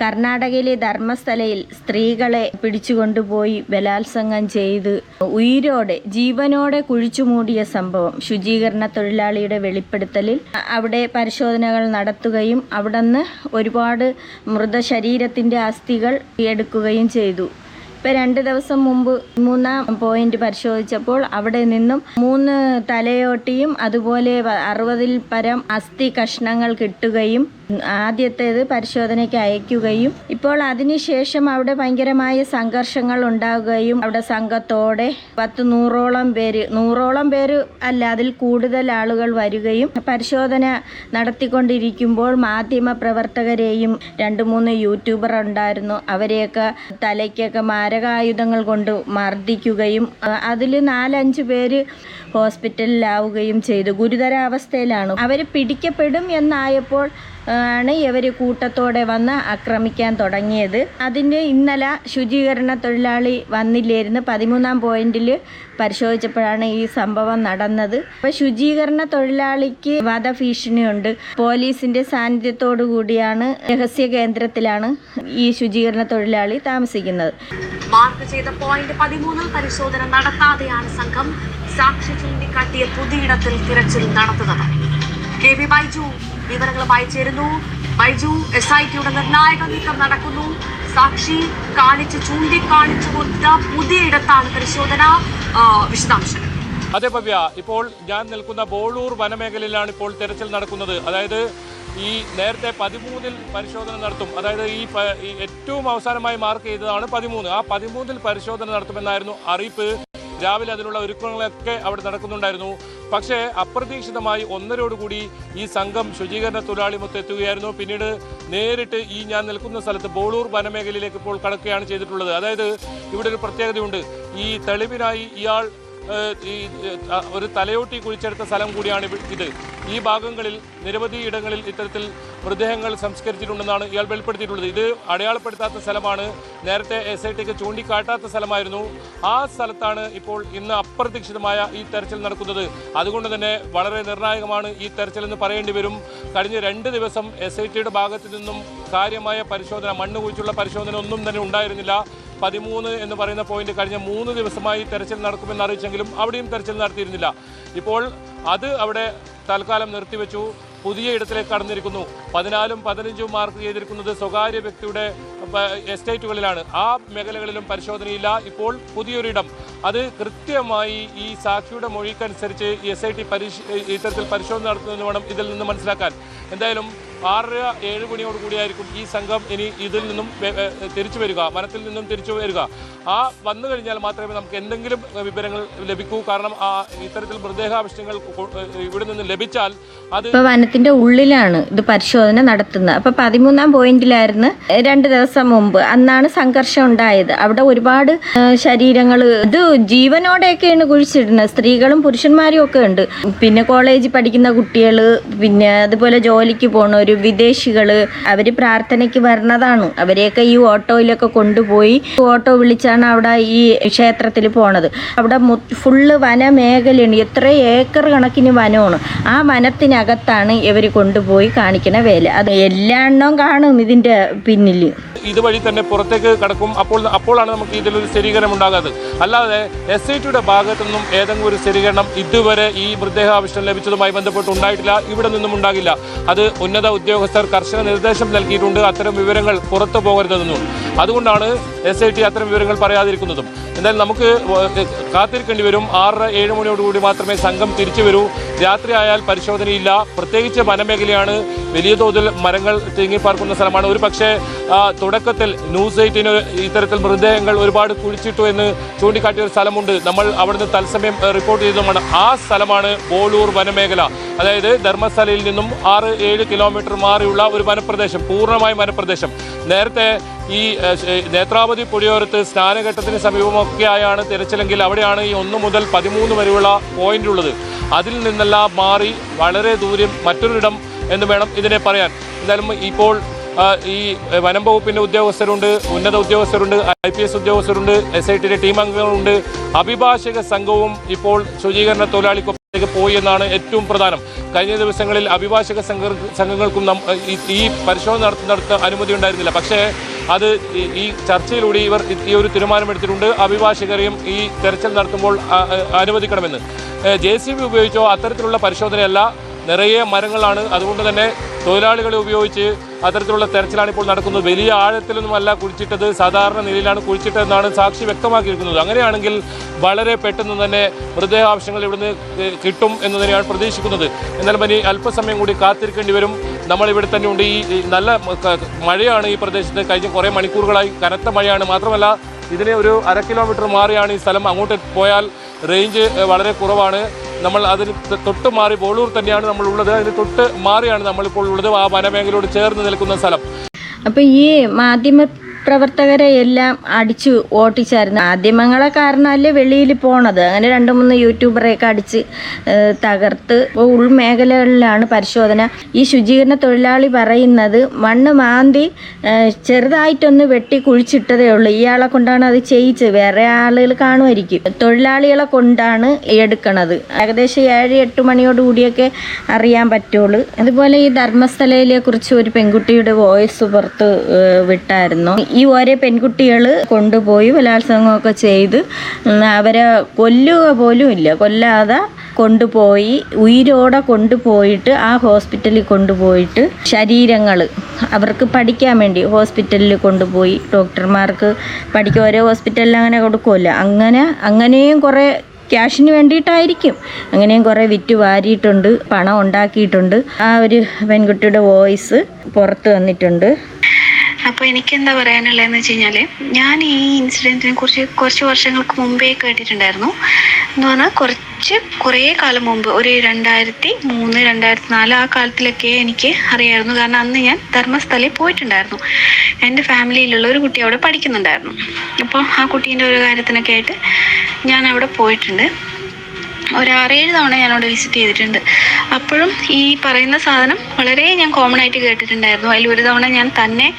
കർണാടകയിലെ ധർമ്മസ്ഥലയിൽ സ്ത്രീകളെ പിടിച്ചുകൊണ്ടുപോയി ബലാത്സംഗം ചെയ്ത് ഉയിരോടെ ജീവനോടെ കുഴിച്ചുമൂടിയ സംഭവം. ശുചീകരണ തൊഴിലാളിയുടെ വെളിപ്പെടുത്തലിൽ അവിടെ പരിശോധനകൾ നടത്തുകയും അവിടുന്ന് ഒരുപാട് മൃതശരീരത്തിന്റെ അസ്ഥികൾ എടുക്കുകയും ചെയ്തു. ഇപ്പം രണ്ട് ദിവസം മുമ്പ് മൂന്നാം പോയിന്റ് പരിശോധിച്ചപ്പോൾ അവിടെ നിന്നും മൂന്ന് തലയോട്ടിയും അതുപോലെ അറുപതിൽ പരം അസ്ഥി കഷ്ണങ്ങൾ കിട്ടുകയും ആദ്യത്തേത് പരിശോധനയ്ക്ക് അയക്കുകയും ഇപ്പോൾ അതിനുശേഷം അവിടെ ഭയങ്കരമായ സംഘർഷങ്ങൾ ഉണ്ടാകുകയും അവിടെ സംഘത്തോടെ പത്ത് നൂറോളം പേര് നൂറോളം പേര് അല്ല അതിൽ കൂടുതൽ ആളുകൾ വരികയും പരിശോധന നടത്തിക്കൊണ്ടിരിക്കുമ്പോൾ മാധ്യമ പ്രവർത്തകരെയും രണ്ട് മൂന്ന് യൂട്യൂബർ ഉണ്ടായിരുന്നു. അവരെയൊക്കെ തലയ്ക്കൊക്കെ മാരകായുധങ്ങൾ കൊണ്ട് മർദ്ദിക്കുകയും അതിൽ നാലഞ്ച് പേര് ഹോസ്പിറ്റലിലാവുകയും ചെയ്തു. ഗുരുതരാവസ്ഥയിലാണ്. അവർ പിടിക്കപ്പെടും എന്നായപ്പോൾ ആണ് ഇവർ കൂട്ടത്തോടെ വന്ന് ആക്രമിക്കാൻ തുടങ്ങിയത്. അതിന്റെ ഇന്നലെ ശുചീകരണ തൊഴിലാളി വന്നില്ലായിരുന്നു. പതിമൂന്നാം പോയിന്റിൽ പരിശോധിച്ചപ്പോഴാണ് ഈ സംഭവം നടന്നത്. അപ്പോൾ ശുചീകരണ തൊഴിലാളിക്ക് വധഭീഷണിയുണ്ട് പോലീസിന്റെ സാന്നിധ്യത്തോടു കൂടിയാണ് രഹസ്യ കേന്ദ്രത്തിലാണ് ഈ ശുചീകരണ തൊഴിലാളി താമസിക്കുന്നത്. മാർക്ക് ചെയ്ത പോയിന്റ് പതിമൂന്നിൽ പരിശോധന നടത്താതെയാണ് സംഘം സാക്ഷി ചൂണ്ടിക്കാട്ടിയ പുതിയിടത്തിൽ തിരച്ചിൽ നടത്തുന്നത്. കെ വി ബൈജു വിവരങ്ങളുമായി ചേരുന്നു ബൈജു എസ് ഐ ടിയുടെ നിർണായക നീക്കം നടക്കുന്നു. സാക്ഷി കാണിച്ച് ചൂണ്ടിക്കാണിച്ചു കൊടുത്ത പുതിയ ഇടത്താണ് പരിശോധന വിശദാംശങ്ങൾ. അതെ ഭവ്യ ഇപ്പോൾ ഞാൻ നിൽക്കുന്ന ബോളൂർ വനമേഖലയിലാണ് ഇപ്പോൾ തെരച്ചിൽ നടക്കുന്നത്. അതായത് ഈ നേരത്തെ പതിമൂന്നിൽ പരിശോധന നടത്തും. അതായത് ഈ ഏറ്റവും അവസാനമായി മാർക്ക് ചെയ്തതാണ് പതിമൂന്ന്. ആ പതിമൂന്നിൽ പരിശോധന നടത്തുമെന്നായിരുന്നു അറിയിപ്പ്. രാവിലെ അതിനുള്ള ഒരുക്കങ്ങളൊക്കെ അവിടെ നടക്കുന്നുണ്ടായിരുന്നു. പക്ഷേ അപ്രതീക്ഷിതമായി ഒന്നരോടുകൂടി ഈ സംഘം ശുചീകരണ തൊഴിലാളി മൊത്തെത്തുകയായിരുന്നു പിന്നീട് നേരിട്ട് ഈ ഞാൻ നിൽക്കുന്ന സ്ഥലത്ത് ബോളൂർ വനമേഖലയിലേക്ക് ഇപ്പോൾ കടക്കുകയാണ് ചെയ്തിട്ടുള്ളത്. അതായത് ഇവിടെ ഒരു പ്രത്യേകതയുണ്ട്. ഈ തെളിവിനായി ഇയാൾ ഈ ഒരു തലയോട്ടി കുഴിച്ചെടുത്ത സ്ഥലം കൂടിയാണ് ഇത്. ഈ ഭാഗങ്ങളിൽ നിരവധി ഇടങ്ങളിൽ ഇത്തരത്തിൽ മൃതദേഹങ്ങൾ സംസ്കരിച്ചിട്ടുണ്ടെന്നാണ് ഇയാൾ വെളിപ്പെടുത്തിയിട്ടുള്ളത്. ഇത് അടയാളപ്പെടുത്താത്ത സ്ഥലമാണ്. നേരത്തെ എസ് ഐ ടിക്ക് ചൂണ്ടിക്കാട്ടാത്ത സ്ഥലമായിരുന്നു. ആ സ്ഥലത്താണ് ഇപ്പോൾ ഇന്ന് അപ്രതീക്ഷിതമായ ഈ തെരച്ചിൽ നടക്കുന്നത്. അതുകൊണ്ട് തന്നെ വളരെ നിർണായകമാണ് ഈ തെരച്ചിൽ എന്ന് പറയേണ്ടി വരും. കഴിഞ്ഞ രണ്ട് ദിവസം എസ് ഐ ടിയുടെ ഭാഗത്തു നിന്നും കാര്യമായ പരിശോധന മണ്ണ് കുഴിച്ചുള്ള പരിശോധന ഒന്നും തന്നെ ഉണ്ടായിരുന്നില്ല. പതിമൂന്ന് എന്ന് പറയുന്ന പോയിന്റ് കഴിഞ്ഞ മൂന്ന് ദിവസമായി തെരച്ചിൽ നടക്കുമെന്ന് അറിയിച്ചെങ്കിലും അവിടെയും തെരച്ചിൽ നടത്തിയിരുന്നില്ല. ഇപ്പോൾ അത് അവിടെ തൽക്കാലം നിർത്തിവെച്ചു. പുതിയ ഇടത്തിലേക്ക് കടന്നിരിക്കുന്നു. പതിനാലും പതിനഞ്ചും മാർക്ക് ചെയ്തിരിക്കുന്നത് സ്വകാര്യ വ്യക്തിയുടെ എസ്റ്റേറ്റുകളിലാണ്. ആ മേഖലകളിലും പരിശോധനയില്ല. ഇപ്പോൾ പുതിയൊരിടം. അത് കൃത്യമായി ഈ സാക്ഷിയുടെ മൊഴിക്കനുസരിച്ച് എസ് ഐ ടി ഇത്തരത്തിൽ പരിശോധന നടത്തുന്നതിന് വേണം ഇതിൽ നിന്ന് മനസ്സിലാക്കാൻ. എന്തായാലും ആറര ഏഴ് മണിയോട് കൂടിയായിരിക്കും ഈ സംഘം ഇനി ഇതിൽ നിന്നും തിരിച്ചു വരിക വനത്തിൽ നിന്നും തിരിച്ചു വരിക. ആ വന്നു കഴിഞ്ഞാൽ മാത്രമേ നമുക്ക് എന്തെങ്കിലും വിവരങ്ങൾ ലഭിക്കൂ. കാരണം ആ ഇത്തരത്തിൽ മൃതദേഹാവശ്യങ്ങൾ ഇവിടെ നിന്ന് ലഭിച്ചാൽ അത് ഇപ്പോൾ വനത്തിന്റെ ഉള്ളിലാണ് ഇത് പരിശോധന നടത്തുന്നത്. അപ്പോൾ പതിമൂന്നാം പോയിന്റിലായിരുന്നു. രണ്ട് ദിവസം മുമ്പ് അന്നാണ് സംഘർഷം ഉണ്ടായത്. അവിടെ ഒരുപാട് ശരീരങ്ങൾ ഇത് ജീവനോടെയൊക്കെയാണ് കുഴിച്ചിടുന്നത്. സ്ത്രീകളും പുരുഷന്മാരും ഒക്കെ ഉണ്ട്. പിന്നെ കോളേജിൽ പഠിക്കുന്ന കുട്ടികൾ പിന്നെ അതുപോലെ ജോലിക്ക് പോണവർ വിദേശികൾ അവർ പ്രാർത്ഥനയ്ക്ക് വരണതാണ്. അവരെയൊക്കെ ഈ ഓട്ടോയിലൊക്കെ കൊണ്ടുപോയി ഓട്ടോ വിളിച്ചാണ് അവിടെ ഈ ക്ഷേത്രത്തിൽ പോണത്. അവിടെ ഫുള്ള് വനമേഖലയാണ്. എത്ര ഏക്കർ കണക്കിന് വനമാണ്. ആ വനത്തിനകത്താണ് ഇവർ കൊണ്ടുപോയി കാണിക്കണ വേല. അത് എല്ലാ എണ്ണവും കാണും ഇതിന്റെ പിന്നിൽ ഇതുവഴി തന്നെ പുറത്തേക്ക് കടക്കും. അപ്പോൾ അപ്പോഴാണ് നമുക്ക് ഇതിലൊരു സ്ഥിരീകരണം ഉണ്ടാകാത്തത്. അല്ലാതെ എസ് ഐ ടിയുടെ ഭാഗത്തു നിന്നും ഏതെങ്കിലും ഒരു സ്ഥിരീകരണം ഇതുവരെ ഈ മൃതദേഹാവിഷ്ടം ലഭിച്ചതുമായി ബന്ധപ്പെട്ട് ഉണ്ടായിട്ടില്ല. ഇവിടെ നിന്നും ഉണ്ടാകില്ല. അത് ഉന്നത ഉദ്യോഗസ്ഥർ കർശന നിർദ്ദേശം നൽകിയിട്ടുണ്ട്. അത്തരം വിവരങ്ങൾ പുറത്തു പോകരുതെന്നും. അതുകൊണ്ടാണ് എസ് ഐ ടി അത്തരം വിവരങ്ങൾ പറയാതിരിക്കുന്നതും. എന്തായാലും നമുക്ക് കാത്തിരിക്കേണ്ടി വരും. ആറര ഏഴ് മണിയോടുകൂടി മാത്രമേ സംഘം തിരിച്ചു വരൂ. രാത്രി ആയാൽ പരിശോധനയില്ല. പ്രത്യേകിച്ച് വനമേഖലയാണ്. വലിയ തോതിൽ മരങ്ങൾ തിങ്ങിപ്പാർക്കുന്ന സ്ഥലമാണ്. ഒരു പക്ഷേ തുടക്കത്തിൽ ന്യൂസ് എയ്റ്റിന് ഇത്തരത്തിൽ മൃതദേഹങ്ങൾ ഒരുപാട് കുഴിച്ചിട്ടു എന്ന് ചൂണ്ടിക്കാട്ടിയ ഒരു സ്ഥലമുണ്ട്. നമ്മൾ അവിടുന്ന് തത്സമയം റിപ്പോർട്ട് ചെയ്തതുമാണ്. ആ സ്ഥലമാണ് ബോളൂർ വനമേഖല. അതായത് ധർമ്മസ്ഥലയിൽ നിന്നും ആറ് ഏഴ് കിലോമീറ്റർ മാറിയുള്ള ഒരു വനപ്രദേശം പൂർണമായ വനപ്രദേശം. നേരത്തെ ഈ നേത്രാവതി പുഴയോരത്ത് സ്നാനഘട്ടത്തിന് സമീപമൊക്കെയായാണ് തിരച്ചിലെങ്കിൽ അവിടെയാണ് ഈ ഒന്ന് മുതൽ പതിമൂന്ന് വരെയുള്ള പോയിന്റ് ഉള്ളത്. അതിൽ നിന്നെല്ലാം മാറി വളരെ ദൂരം മറ്റൊരിടം എന്ന് വേണം ഇതിനെ പറയാൻ. എന്തായാലും ഇപ്പോൾ ഈ വനം വകുപ്പിന്റെ ഉദ്യോഗസ്ഥരുണ്ട് ഉന്നത ഉദ്യോഗസ്ഥരുണ്ട് ഐ പി എസ് ഉദ്യോഗസ്ഥരുണ്ട് എസ് ഐ ടിയുടെ ടീം അംഗങ്ങളുണ്ട്. അഭിഭാഷക സംഘവും ഇപ്പോൾ ശുചീകരണ തൊഴിലാളിക്കൊപ്പത്തേക്ക് പോയി എന്നാണ് ഏറ്റവും പ്രധാനം. കഴിഞ്ഞ ദിവസങ്ങളിൽ അഭിഭാഷക സംഘ സംഘങ്ങൾക്കും ഈ- പരിശോധന നടത്തുന്നിടത്ത് അനുമതി ഉണ്ടായിരുന്നില്ല. പക്ഷേ അത് ഈ- ചർച്ചയിലൂടെ ഇവർ ഈ ഒരു തീരുമാനമെടുത്തിട്ടുണ്ട്. അഭിഭാഷകരെയും ഈ തെരച്ചിൽ നടത്തുമ്പോൾ അനുവദിക്കണമെന്ന്. ജെ സി ബി ഉപയോഗിച്ചോ അത്തരത്തിലുള്ള പരിശോധനയല്ല. നിറയെ മരങ്ങളാണ്. അതുകൊണ്ട് തന്നെ തൊഴിലാളികളെ ഉപയോഗിച്ച് അത്തരത്തിലുള്ള തെരച്ചിലാണ് ഇപ്പോൾ നടക്കുന്നത്. വലിയ ആഴത്തിലൊന്നുമല്ല കുഴിച്ചിട്ടത് സാധാരണ നിലയിലാണ് കുഴിച്ചിട്ടതെന്നാണ് സാക്ഷി വ്യക്തമാക്കിയിരിക്കുന്നത്. അങ്ങനെയാണെങ്കിൽ വളരെ പെട്ടെന്ന് തന്നെ മൃതദേഹാവശ്യങ്ങൾ ഇവിടുന്ന് കിട്ടും എന്ന് തന്നെയാണ് പ്രതീക്ഷിക്കുന്നത്. എന്നാലും ഇനി അല്പസമയം കൂടി കാത്തിരിക്കേണ്ടി വരും. നമ്മൾ ഇവിടെ തന്നെ ഉണ്ട്. ഈ നല്ല മഴയാണ് ഈ പ്രദേശത്ത്. കഴിഞ്ഞ കുറേ മണിക്കൂറുകളായി കനത്ത മഴയാണ്. മാത്രമല്ല ഇതിനെ ഒരു അര കിലോമീറ്റർ മാറിയാണ് ഈ സ്ഥലം അങ്ങോട്ട് പോയാൽ റേഞ്ച് വളരെ കുറവാണ്. നമ്മൾ അതിന് ത- തൊട്ട് മാറി ബോളൂർ തന്നെയാണ് നമ്മൾ ഉള്ളത്. അതിന് തൊട്ട് മാറിയാണ് നമ്മളിപ്പോൾ ഉള്ളത്. ആ വനമേഖലയോട് ചേർന്ന് നിൽക്കുന്ന സ്ഥലം. അപ്പോൾ ഈ മാധ്യമ പ്രവർത്തകരെ എല്ലാം അടിച്ചു ഓട്ടിച്ചായിരുന്നു. മാധ്യമങ്ങളെ കാരണമല്ലേ വെളിയിൽ പോണത്? അങ്ങനെ രണ്ട് മൂന്ന് യൂട്യൂബറെയൊക്കെ അടിച്ച് തകർത്ത്. ഉൾമേഖലകളിലാണ് പരിശോധന. ഈ ശുചീകരണ തൊഴിലാളി പറയുന്നത് മണ്ണ് മാന്തി ചെറുതായിട്ടൊന്ന് വെട്ടി കുഴിച്ചിട്ടതേ ഉള്ളൂ. ഇയാളെ കൊണ്ടാണ് അത് ചെയ്യിച്ചത്. വേറെ ആളുകൾ കാണുമായിരിക്കും. തൊഴിലാളികളെ കൊണ്ടാണ് എടുക്കണത്. ഏകദേശം ഏഴ് എട്ട് മണിയോട് കൂടിയൊക്കെ അറിയാൻ പറ്റുള്ളൂ. അതുപോലെ ഈ ധർമ്മസ്ഥലയിലെ കുറിച്ച് ഒരു പെൺകുട്ടിയുടെ വോയിസ് പുറത്ത് വിട്ടായിരുന്നു. ഓരോ പെൺകുട്ടികൾ കൊണ്ടുപോയി ബലാത്സംഗമൊക്കെ ചെയ്ത് അവരെ കൊല്ലുക പോലും ഇല്ല. കൊല്ലാതെ കൊണ്ടുപോയി ഉയിരോടെ കൊണ്ടുപോയിട്ട് ആ ഹോസ്പിറ്റലിൽ കൊണ്ടുപോയിട്ട് ശരീരങ്ങൾ അവർക്ക് പഠിക്കാൻ വേണ്ടി ഹോസ്പിറ്റലിൽ കൊണ്ടുപോയി. ഡോക്ടർമാർക്ക് പഠിക്കുക ഓരോ ഹോസ്പിറ്റലിൽ അങ്ങനെ കൊടുക്കുമല്ലോ അങ്ങനെ അങ്ങനെയും കുറേ ക്യാഷിന് വേണ്ടിയിട്ടായിരിക്കും. അങ്ങനെയും കുറേ വിറ്റ് വാരിയിട്ടുണ്ട് പണം ഉണ്ടാക്കിയിട്ടുണ്ട്. ആ ഒരു പെൺകുട്ടിയുടെ വോയിസ് പുറത്ത് വന്നിട്ടുണ്ട്. അപ്പോൾ എനിക്ക് എന്താ പറയാനുള്ളതെന്ന് വെച്ച് കഴിഞ്ഞാൽ ഞാൻ ഈ ഇൻസിഡന്റിനെ കുറിച്ച് കുറച്ച് വർഷങ്ങൾക്ക് മുമ്പേ കേട്ടിട്ടുണ്ടായിരുന്നു. എന്ന് പറഞ്ഞാൽ കുറച്ച് കുറേ കാലം മുമ്പ് ഒരു രണ്ടായിരത്തി മൂന്ന് രണ്ടായിരത്തി നാല് ആ കാലത്തിലൊക്കെ എനിക്ക് അറിയായിരുന്നു. കാരണം അന്ന് ഞാൻ ധർമ്മസ്ഥലയിൽ പോയിട്ടുണ്ടായിരുന്നു. എന്റെ ഫാമിലിയിലുള്ള ഒരു കുട്ടി അവിടെ പഠിക്കുന്നുണ്ടായിരുന്നു. അപ്പോൾ ആ കുട്ടീന്റെ ഒരു കാര്യത്തിനൊക്കെ ആയിട്ട് ഞാൻ അവിടെ പോയിട്ടുണ്ട്. ഒരു ആറേഴ് തവണ ഞാൻ അവിടെ വിസിറ്റ് ചെയ്തിട്ടുണ്ട്. അപ്പോഴും ഈ പറയുന്ന സാധനം വളരെ ഞാൻ കോമൺ ആയിട്ട് കേട്ടിട്ടുണ്ടായിരുന്നു. അതിൽ ഒരു തവണ ഞാൻ തന്നെ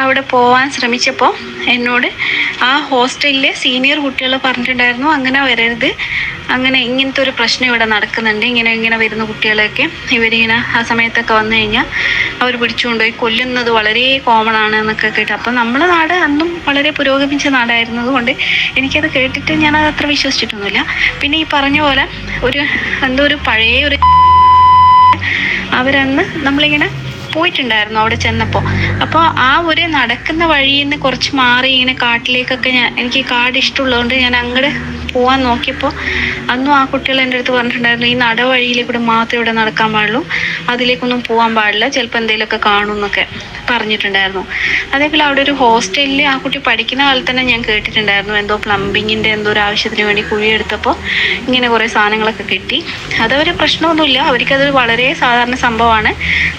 അവിടെ പോവാൻ ശ്രമിച്ചപ്പോൾ എന്നോട് ആ ഹോസ്റ്റലിലെ സീനിയർ കുട്ടികൾ പറഞ്ഞിട്ടുണ്ടായിരുന്നു അങ്ങനെ വരരുത്. അങ്ങനെ ഇങ്ങനത്തെ ഒരു പ്രശ്നം ഇവിടെ നടക്കുന്നുണ്ട്. ഇങ്ങനെ ഇങ്ങനെ വരുന്ന കുട്ടികളെയൊക്കെ ഇവരിങ്ങനെ ആ സമയത്തൊക്കെ വന്നു കഴിഞ്ഞാൽ അവർ പിടിച്ചുകൊണ്ടുപോയി കൊല്ലുന്നത് വളരെ കോമൺ ആണ് എന്നൊക്കെ കേട്ട്. അപ്പം നമ്മുടെ നാട് അന്നും വളരെ പുരോഗമിച്ച നാടായിരുന്നതുകൊണ്ട് എനിക്കത് കേട്ടിട്ട് ഞാനത് അത്ര വിശ്വസിച്ചിട്ടൊന്നുമില്ല. പിന്നെ ഈ പറഞ്ഞ പോലെ ഒരു എന്തോ ഒരു പഴയ ഒരു അവരന്ന് നമ്മളിങ്ങനെ പോയിട്ടുണ്ടായിരുന്നു അവിടെ ചെന്നപ്പോൾ അപ്പോൾ ആ ഒരു നടക്കുന്ന വഴിയിൽ നിന്ന് കുറച്ച് മാറി ഇങ്ങനെ കാട്ടിലേക്കൊക്കെ ഞാൻ എനിക്ക് കാട് ഇഷ്ടമുള്ളതുകൊണ്ട് ഞാൻ അങ്ങോട്ട് പോവാൻ നോക്കിയപ്പോൾ അന്നും ആ കുട്ടികൾ എന്റെ അടുത്ത് പറഞ്ഞിട്ടുണ്ടായിരുന്നു ഈ നടവഴിയിൽ കൂടെ മാത്രമേ ഇവിടെ നടക്കാൻ പാടുള്ളൂ. അതിലേക്കൊന്നും പോകാൻ പാടില്ല. ചിലപ്പോൾ എന്തെങ്കിലുമൊക്കെ കാണും എന്നൊക്കെ പറഞ്ഞിട്ടുണ്ടായിരുന്നു. അതേപോലെ അവിടെ ഒരു ഹോസ്റ്റലിൽ ആ കുട്ടി പഠിക്കുന്ന കാലത്ത് തന്നെ ഞാൻ കേട്ടിട്ടുണ്ടായിരുന്നു. എന്തോ പ്ലംബിങ്ങിന്റെ എന്തോ ഒരു ആവശ്യത്തിന് വേണ്ടി കുഴിയെടുത്തപ്പോൾ ഇങ്ങനെ കുറേ സാധനങ്ങളൊക്കെ കിട്ടി. അതവര് പ്രശ്നമൊന്നുമില്ല. അവർക്കത് വളരെ സാധാരണ സംഭവമാണ്.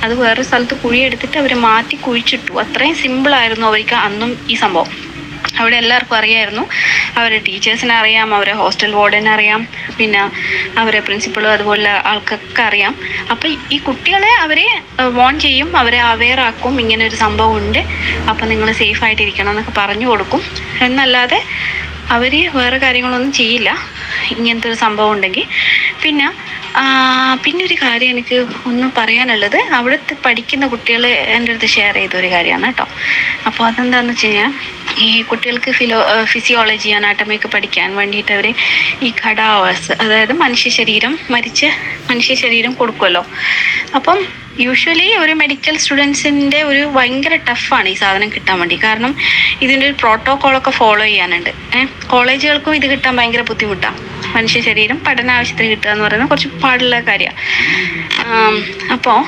അത് വേറൊരു സ്ഥലത്ത് കുഴിയെടുത്തിട്ട് അവർ മാറ്റി കുഴിച്ചിട്ടു. അത്രയും സിമ്പിളായിരുന്നു അവർക്ക് അന്നും ഈ സംഭവം. അവിടെ എല്ലാവർക്കും അറിയായിരുന്നു. അവരെ ടീച്ചേഴ്സിനെ അറിയാം അവരെ ഹോസ്റ്റൽ വാർഡനെ അറിയാം പിന്നെ അവരെ പ്രിൻസിപ്പളും അതുപോലെ ആൾക്കൊക്കെ അറിയാം. അപ്പം ഈ കുട്ടികളെ അവരെ വോൺ ചെയ്യും അവരെ അവെയർ ആക്കും. ഇങ്ങനെ ഒരു സംഭവം ഉണ്ട് അപ്പം നിങ്ങൾ സേഫ് ആയിട്ടിരിക്കണം എന്നൊക്കെ പറഞ്ഞു കൊടുക്കും. എന്നല്ലാതെ അവർ വേറെ കാര്യങ്ങളൊന്നും ചെയ്യില്ല. ഇങ്ങനത്തെ ഒരു സംഭവം ഉണ്ടെങ്കിൽ. പിന്നെ പിന്നെ ഒരു കാര്യം എനിക്ക് ഒന്ന് പറയാനുള്ളത്. അവിടുത്തെ പഠിക്കുന്ന കുട്ടികൾ എന്റെ അടുത്ത് ഷെയർ ചെയ്ത ഒരു കാര്യമാണ് കേട്ടോ. അപ്പോൾ അതെന്താണെന്ന് വെച്ച് കഴിഞ്ഞാൽ ഈ കുട്ടികൾക്ക് ഫിലോ ഫിസിയോളജി അനാട്ടമിയൊക്കെ പഠിക്കാൻ വേണ്ടിയിട്ട് അവർ ഈ ഘടാവാസ് അതായത് മനുഷ്യ ശരീരം മരിച്ച മനുഷ്യ ശരീരം കൊടുക്കുമല്ലോ അപ്പം യൂഷ്വലി ഒരു മെഡിക്കൽ സ്റ്റുഡൻസിന്റെ ഒരു ഭയങ്കര ടഫാണ് ഈ സാധനം കിട്ടാൻ വേണ്ടി. കാരണം ഇതിന്റെ ഒരു പ്രോട്ടോക്കോളൊക്കെ ഫോളോ ചെയ്യാനുണ്ട്. കോളേജുകൾക്കും ഇത് കിട്ടാൻ ഭയങ്കര ബുദ്ധിമുട്ടാണ് മനുഷ്യ ശരീരം പഠന ആവശ്യത്തിന് കിട്ടുക എന്ന് പറയുന്നത് കുറച്ച് പാടുള്ള കാര്യമാണ് അപ്പോൾ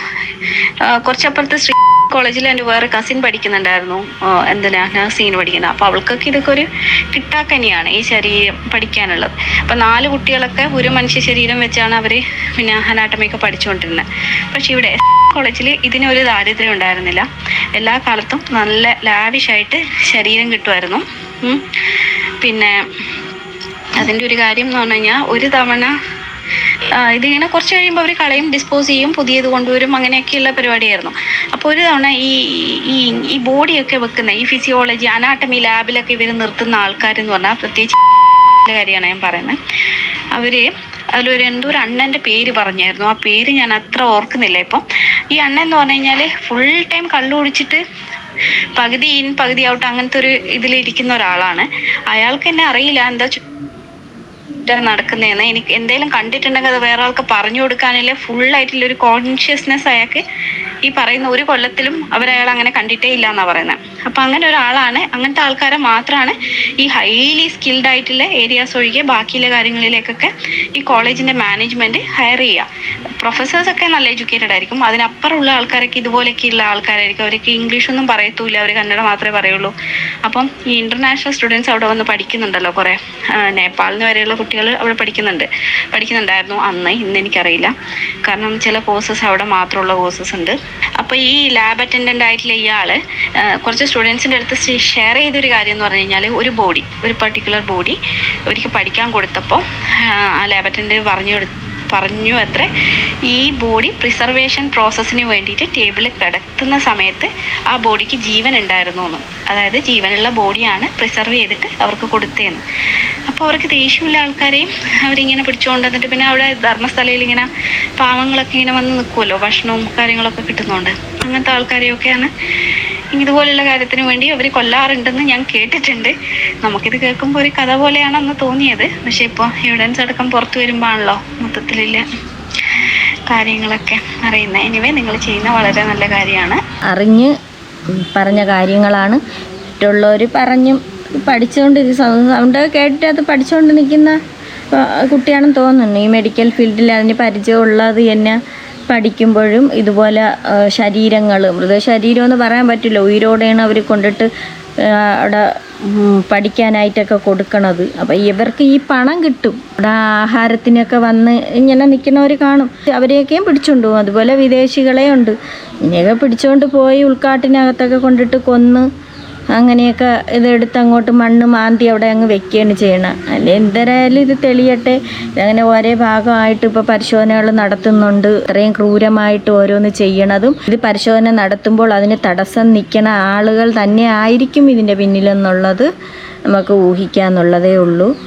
കുറച്ചപ്പുറത്ത് ശ്രീ കോളേജിൽ എന്റെ വേറെ കസിൻ പഠിക്കുന്നുണ്ടായിരുന്നു. എന്തിനാ? നഴ്സിങ്ങിന് പഠിക്കുന്നത് അപ്പോൾ അവൾക്കൊക്കെ ഇതൊക്കെ ഒരു കിട്ടാക്കനിയാണ് ഈ ശരീരം പഠിക്കാനുള്ളത്. അപ്പോൾ നാല് കുട്ടികളൊക്കെ ഒരു മനുഷ്യ ശരീരം വെച്ചാണ് അവർ പിന്നെ അനാട്ടമിയൊക്കെ പഠിച്ചുകൊണ്ടിരുന്നത് പക്ഷേ ഇവിടെ കോളേജിൽ ഇതിനൊരു ദാരിദ്ര്യം ഉണ്ടായിരുന്നില്ല. എല്ലാ കാലത്തും നല്ല ലാവിഷായിട്ട് ശരീരം കിട്ടുമായിരുന്നു. പിന്നെ അതിന്റെ ഒരു കാര്യം എന്ന് പറഞ്ഞു കഴിഞ്ഞാൽ ഒരു തവണ ഇതിങ്ങനെ കുറച്ച് കഴിയുമ്പോൾ അവർ കളയും ഡിസ്പോസ് ചെയ്യും പുതിയത് കൊണ്ടുവരും അങ്ങനെയൊക്കെയുള്ള പരിപാടിയായിരുന്നു. അപ്പോൾ ഒരു തവണ ഈ ഈ ഈ ബോഡിയൊക്കെ വെക്കുന്ന ഈ ഫിസിയോളജി അനാട്ടമി ലാബിലൊക്കെ ഇവർ നിർത്തുന്ന ആൾക്കാരെന്ന് പറഞ്ഞാൽ പ്രത്യേകിച്ച് കാര്യമാണ് ഞാൻ പറയുന്നത്. അവർ അതിലൊരു എന്തോ ഒരു അണ്ണന്റെ പേര് പറഞ്ഞായിരുന്നു. ആ പേര് ഞാൻ അത്ര ഓർക്കുന്നില്ല ഇപ്പം. ഈ അണ്ണൻ എന്ന് പറഞ്ഞു കഴിഞ്ഞാൽ ഫുൾ ടൈം കള്ളു കുടിച്ചിട്ട് പകുതി ഇൻ പകുതി ഔട്ട് അങ്ങനത്തെ ഒരു ഇതിലിരിക്കുന്ന ഒരാളാണ്. അയാൾക്ക് എന്നെ അറിയില്ല. എന്താ ചുറ്റാണ് നടക്കുന്നതെന്ന് എനിക്ക് എന്തെങ്കിലും കണ്ടിട്ടുണ്ടെങ്കിൽ അത് വേറെ ആൾക്ക് പറഞ്ഞു കൊടുക്കാനില്ല ഫുൾ ആയിട്ടുള്ള ഒരു കോൺഷ്യസ്നെസ് അയാൾക്ക് ഈ പറയുന്ന ഒരു കൊല്ലത്തിലും അവരയാൾ അങ്ങനെ കണ്ടിട്ടേ ഇല്ല എന്നാ പറയുന്നത്. അപ്പൊ അങ്ങനെ ഒരാളാണ്. അങ്ങനത്തെ ആൾക്കാരെ മാത്രമാണ് ഈ ഹൈലി സ്കിൽഡ് ആയിട്ടുള്ള ഏരിയാസ് ഒഴികെ ബാക്കിയുള്ള കാര്യങ്ങളിലേക്കൊക്കെ ഈ കോളേജിന്റെ മാനേജ്മെന്റ് ഹയർ ചെയ്യുക. പ്രൊഫസേഴ്സ് ഒക്കെ നല്ല എഡ്യൂക്കേറ്റഡ് ആയിരിക്കും. അതിനപ്പുറമുള്ള ആൾക്കാരൊക്കെ ഇതുപോലെയൊക്കെയുള്ള ആൾക്കാരായിരിക്കും. അവരൊക്കെ ഇംഗ്ലീഷ് ഒന്നും പറയത്തൂല്ല. അവർ കന്നഡ മാത്രമേ പറയുള്ളൂ. അപ്പം ഈ ഇന്റർനാഷണൽ സ്റ്റുഡൻസ് അവിടെ വന്ന് പഠിക്കുന്നുണ്ടല്ലോ കുറെ. നേപ്പാളിൽ നിന്ന് വരെയുള്ള കുട്ടികൾ അവിടെ പഠിക്കുന്നുണ്ട്. പഠിക്കുന്നുണ്ടായിരുന്നു അന്ന്. ഇന്ന് എനിക്കറിയില്ല. കാരണം ചില കോഴ്സസ് അവിടെ മാത്രമുള്ള കോഴ്സസ് ഉണ്ട്. അപ്പോൾ ഈ ലാബ് അറ്റൻഡന്റ് ആയിട്ടുള്ള ഇയാൾ കുറച്ച് സ്റ്റുഡൻസിന്റെ അടുത്ത് ഷെയർ ചെയ്തൊരു കാര്യം എന്ന് പറഞ്ഞു കഴിഞ്ഞാൽ ഒരു ബോഡി ഒരു പർട്ടിക്കുലർ ബോഡി ഒരിക്കൽ പഠിക്കാൻ കൊടുത്തപ്പോൾ ആ ലാബ് അറ്റൻഡന്റ് പറഞ്ഞു കൊടു- പറഞ്ഞു അത്ര. ഈ ബോഡി പ്രിസർവേഷൻ പ്രോസസ്സിന് വേണ്ടിയിട്ട് ടേബിളിൽ കിടക്കുന്ന സമയത്ത് ആ ബോഡിക്ക് ജീവൻ ഉണ്ടായിരുന്നു എന്ന് അതായത് ജീവനുള്ള ബോഡിയാണ് പ്രിസർവ് ചെയ്തിട്ട് അവർക്ക് കൊടുത്തതെന്ന്. അപ്പോൾ അവർക്ക് ദേഷ്യമുള്ള ആൾക്കാരെയും അവരിങ്ങനെ പിടിച്ചുകൊണ്ട് വന്നിട്ട് പിന്നെ അവിടെ ധർമ്മസ്ഥലയിൽ ഇങ്ങനെ പാവങ്ങളൊക്കെ ഇങ്ങനെ വന്ന് നിൽക്കുമല്ലോ ഭക്ഷണവും കാര്യങ്ങളൊക്കെ കിട്ടുന്നുണ്ട്. അങ്ങനത്തെ ആൾക്കാരെയൊക്കെയാണ് ഇതുപോലുള്ള കാര്യത്തിന് വേണ്ടി അവർ കൊല്ലാറുണ്ടെന്ന് ഞാൻ കേട്ടിട്ടുണ്ട്. നമുക്കിത് കേൾക്കുമ്പോൾ ഒരു കഥ പോലെയാണെന്ന് തോന്നിയത്. പക്ഷെ ഇപ്പോൾ എവിഡൻസ് അടക്കം പുറത്തു വരുമ്പോഴാണല്ലോ മൊത്തത്തിലുള്ള കാര്യങ്ങളൊക്കെ അറിയുന്നത്. എനിവേ നിങ്ങൾ ചെയ്യുന്ന വളരെ നല്ല കാര്യമാണ്. അറിഞ്ഞ് പറഞ്ഞ കാര്യങ്ങളാണ്. മറ്റുള്ളവർ പറഞ്ഞും പഠിച്ചുകൊണ്ട് ഇത് സൗണ്ട് കേട്ടിട്ട് അത് പഠിച്ചുകൊണ്ട് നിൽക്കുന്ന കുട്ടിയാണെന്ന് തോന്നുന്നു. ഈ മെഡിക്കൽ ഫീൽഡിൽ അതിന് പരിചയമുള്ളത് തന്നെ പഠിക്കുമ്പോഴും ഇതുപോലെ ശരീരങ്ങൾ മൃതശരീരം എന്ന് പറയാൻ പറ്റില്ല. ഉയരോടെയാണ് അവർ കൊണ്ടിട്ട് അവിടെ പഠിക്കാനായിട്ടൊക്കെ കൊടുക്കണത്. അപ്പം ഇവർക്ക് ഈ പണം കിട്ടും. അവിടെ ആഹാരത്തിനൊക്കെ വന്ന് ഇങ്ങനെ നിൽക്കുന്നവർ കാണും. അവരെയൊക്കെയും പിടിച്ചുകൊണ്ട് പോകും. അതുപോലെ വിദേശികളെ ഉണ്ട്. ഇങ്ങനെയൊക്കെ പിടിച്ചുകൊണ്ട് പോയി ഉൾക്കാട്ടിനകത്തൊക്കെ കൊണ്ടിട്ട് കൊന്ന് അങ്ങനെയൊക്കെ ഇതെടുത്ത് അങ്ങോട്ട് മണ്ണ് മാന്തി അവിടെ അങ്ങ് വെക്കുകയാണ് ചെയ്യണം. അല്ലെ എന്തായാലും ഇത് തെളിയട്ടെ. അങ്ങനെ ഒരേ ഭാഗമായിട്ട് ഇപ്പോൾ പരിശോധനകൾ നടത്തുന്നുണ്ട്. ഇത്രയും ക്രൂരമായിട്ട് ഓരോന്ന് ചെയ്യണതും ഇത് പരിശോധന നടത്തുമ്പോൾ അതിന് തടസ്സം നിൽക്കണ ആളുകൾ തന്നെ ആയിരിക്കും ഇതിന്റെ പിന്നിലെന്നുള്ളത് നമുക്ക് ഊഹിക്കാന്നുള്ളതേ ഉള്ളൂ.